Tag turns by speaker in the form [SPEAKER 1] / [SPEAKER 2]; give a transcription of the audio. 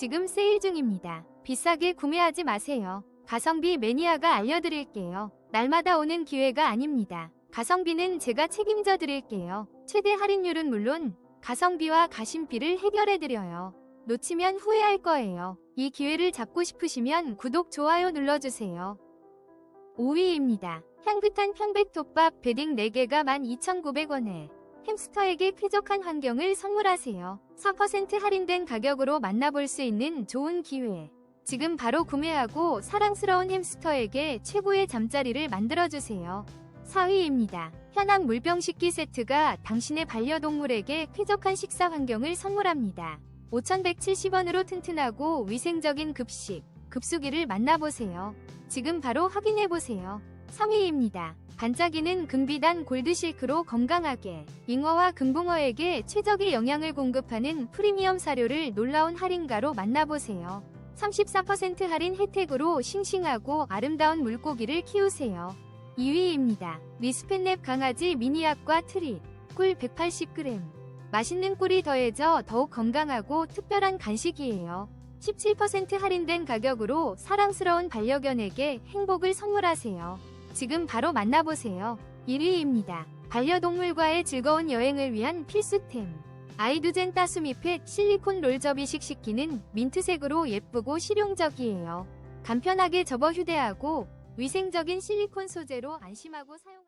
[SPEAKER 1] 지금 세일 중입니다. 비싸게 구매하지 마세요. 가성비 매니아가 알려드릴게요. 날마다 오는 기회가 아닙니다. 가성비는 제가 책임져 드릴게요. 최대 할인율은 물론 가성비와 가심비를 해결해 드려요. 놓치면 후회할 거예요. 이 기회를 잡고 싶으시면 구독, 좋아요 눌러주세요. 5위입니다. 향긋한 편백톱밥 베딩 4개가 12,900원에 햄스터에게 쾌적한 환경을 선물하세요. 4% 할인된 가격으로 만나볼 수 있는 좋은 기회. 지금 바로 구매하고 사랑스러운 햄스터에게 최고의 잠자리를 만들어주세요. 4위입니다. 현황 물병 식기 세트가 당신의 반려동물에게 쾌적한 식사 환경을 선물합니다. 5,170원으로 튼튼하고 위생적인 급식, 급수기를 만나보세요. 지금 바로 확인해보세요. 3위입니다. 반짝이는 금비단 골드실크로 건강하게 잉어와 금붕어에게 최적의 영양을 공급하는 프리미엄 사료를 놀라운 할인가로 만나보세요. 34% 할인 혜택으로 싱싱하고 아름다운 물고기를 키우세요. 2위입니다. 리스펜랩 강아지 미니악과 트릿 꿀 180g 맛있는 꿀이 더해져 더욱 건강하고 특별한 간식이에요. 17% 할인된 가격으로 사랑스러운 반려견에게 행복을 선물하세요. 지금 바로 만나보세요. 1위입니다. 반려동물과의 즐거운 여행을 위한 필수템. 아이두젠 따수미 펫 실리콘 롤 접이 식 식기는 민트색으로 예쁘고 실용적이에요. 간편하게 접어 휴대하고 위생적인 실리콘 소재로 안심하고 사용